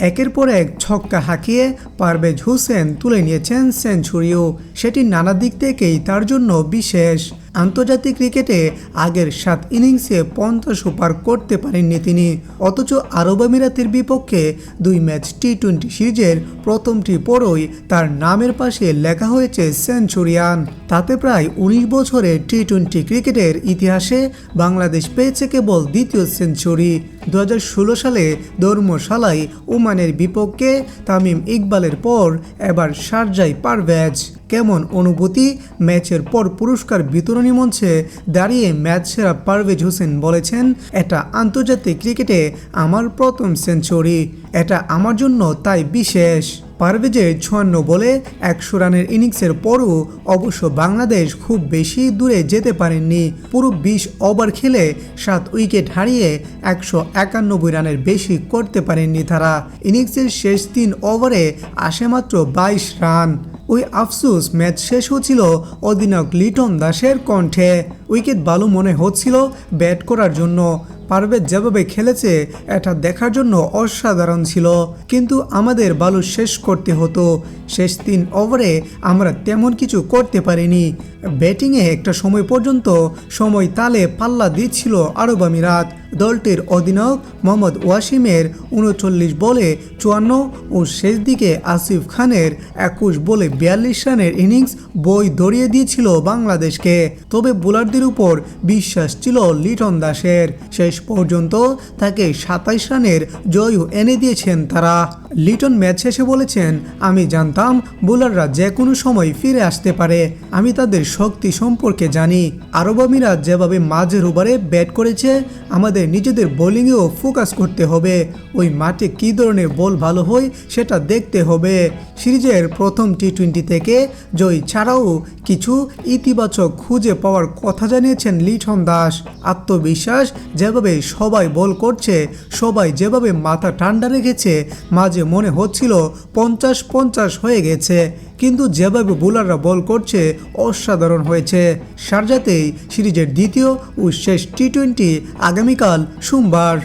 একের পর এক ছক্কা হাঁকিয়ে পারভেজ হোসেন তুলে নিয়েছেন সেঞ্চুরিও। সেটি নানা দিক থেকেই তার জন্য বিশেষ। আন্তর্জাতিক ক্রিকেটে আগের সাত ইনিংসে পঞ্চাশ ওভার করতে পারেননি তিনি। অথচ আরব আমিরাতের বিপক্ষে দুই ম্যাচ টি টোয়েন্টি সিরিজের প্রথমটি পরই তার নামের পাশে লেখা হয়েছে সেঞ্চুরিয়ান। তাতে প্রায় উনিশ বছরের টি টোয়েন্টি ক্রিকেটের ইতিহাসে বাংলাদেশ পেয়েছে কেবল দ্বিতীয় সেঞ্চুরি। দু হাজার ষোলো সালে ধর্মশালায় ওমানের বিপক্ষে তামিম ইকবালের পর এবার শারজাই পারভেজ। কেমন অনুভূতি? ম্যাচের পর পুরস্কার বিতরণী মঞ্চে দাঁড়িয়ে ম্যাচ সেরা পারভেজ হোসেন বলেছেন, এটা আন্তর্জাতিক ক্রিকেটে আমার প্রথম সেঞ্চুরি। এটা আমার জন্য তাই বিশেষ। পারভেজের ছুয়ান্ন বলে একশো রানের ইনিংসের পরও অবশ্য বাংলাদেশ খুব বেশি দূরে যেতে পারেননি। পুরো বিশ ওভার খেলে সাত উইকেট হারিয়ে একশো একানব্বই রানের বেশি করতে পারেননি তারা। ইনিংসের শেষ তিন ওভারে আসে মাত্র বাইশ রান। ওই আফসুস ম্যাচ শেষ হচ্ছিল অধিনায়ক লিটন দাসের কণ্ঠে। উইকেট ভালো মনে হচ্ছিল ব্যাট করার জন্য। পারভেজ যেভাবে খেলেছে, এটা দেখার জন্য অসাধারণ ছিল। কিন্তু আমাদের বালু শেষ করতে হতো। শেষ তিন ওভারে আমরা তেমন কিছু করতে পারিনি। ব্যাটিংয়ে একটা সময় পর্যন্ত সময় তালে পাল্লা দিচ্ছিল আরব আমিরাত। দলটির অধিনায়ক মোহাম্মদ ওয়াসিমের উনচল্লিশ বলে চুয়ান্ন ও শেষ দিকে আসিফ খানের একুশ বলে বিয়াল্লিশ রানের ইনিংস বই ধরিয়ে দিয়েছিল বাংলাদেশকে। তবে বোলারদের উপর বিশ্বাস ছিল লিটন দাসের। শেষ পর্যন্ত তাকে সাতাইশ রানের জয়ও এনে দিয়েছেন তারা। লিটন ম্যাচ শেষে বলেছেন, আমি জানতাম বোলাররা যে কোনো সময় ফিরে আসতে পারে। আমি তাদের শক্তি সম্পর্কে জানি। আরব আমিরাত যেভাবে মাঝের ওভারে ব্যাট করেছে, আমাদের নিজেদের বোলিংয়েও ফোকাস করতে হবে। ওই মাঠে কী ধরনের বল ভালো হয় সেটা দেখতে হবে। সিরিজের প্রথম টি টোয়েন্টি থেকে জয় ছাড়াও কিছু ইতিবাচক খুঁজে পাওয়ার কথা জানিয়েছেন লিটন দাস। আত্মবিশ্বাস যেভাবে সবাই বল করছে, সবাই যেভাবে মাথা ঠান্ডা রেখেছে, মাঝে মনে হচ্ছিল পঞ্চাশ পঞ্চাশ হয়ে গেছে, কিন্তু যেভাবে বোলাররা বল করছে অসাধারণ হয়েছে। সারজাতেই সিরিজের দ্বিতীয় ও শেষ টি টোয়েন্টি আগামীকাল সোমবার।